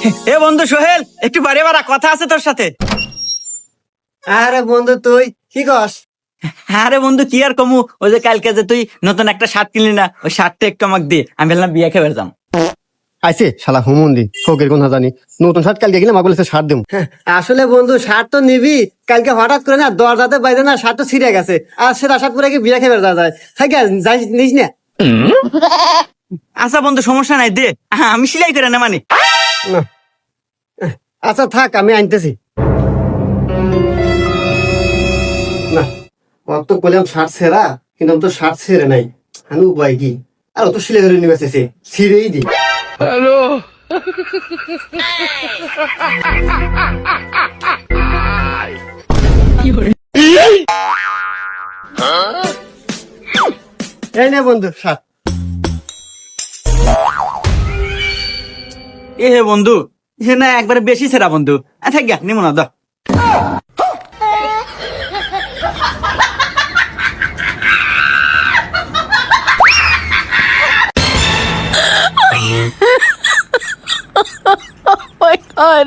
এ বন্ধু সোহেল একটু বাড়ি বাড়া কথা আছে তোর সাথে। আরে বন্ধু তুই কি কস আরে বন্ধু কি আর কমু? ওই যে কালকে যে তুই নতুন একটা শার্ট কিনলি না ওই শার্টটা একটু আমাকে দিয়ে আমি বললাম বিয়ে খেয়ে বেরতাম শালা হুমন্দি ফকের কোন জানি নতুন শার্ট কালকে গেলে মা বলেছে শার্ট দেবো হ্যাঁ, আসলে বন্ধু শার্ট তো নিবি কালকে হঠাৎ করে না দরজাতে বাইরে না শার্ট তো ছিঁড়ে গেছে আর সেটা শার্ট পরে কি বিয়ে খেয়ে যাওয়া যায়। থাকে যাই নিস না। আচ্ছা বন্ধু সমস্যা নাই দে হ্যাঁ, আমি সেলাই করে না মানে। না। আচ্ছা থাক আমি আনতেছি। না তো বললাম শার্ট ছেঁড়া কিন্তু আমি তো শার্ট ছেড়ে নাই। আমি উপায় কি? আর ও তো সিলে ধরে নিয়ে ছিঁড়েই দি। এই নে বন্ধু শার্ট। এ হে বন্ধু সে না একবারে বেশি সেরা বন্ধু আচ্ছা গা নিমো না Oh my god.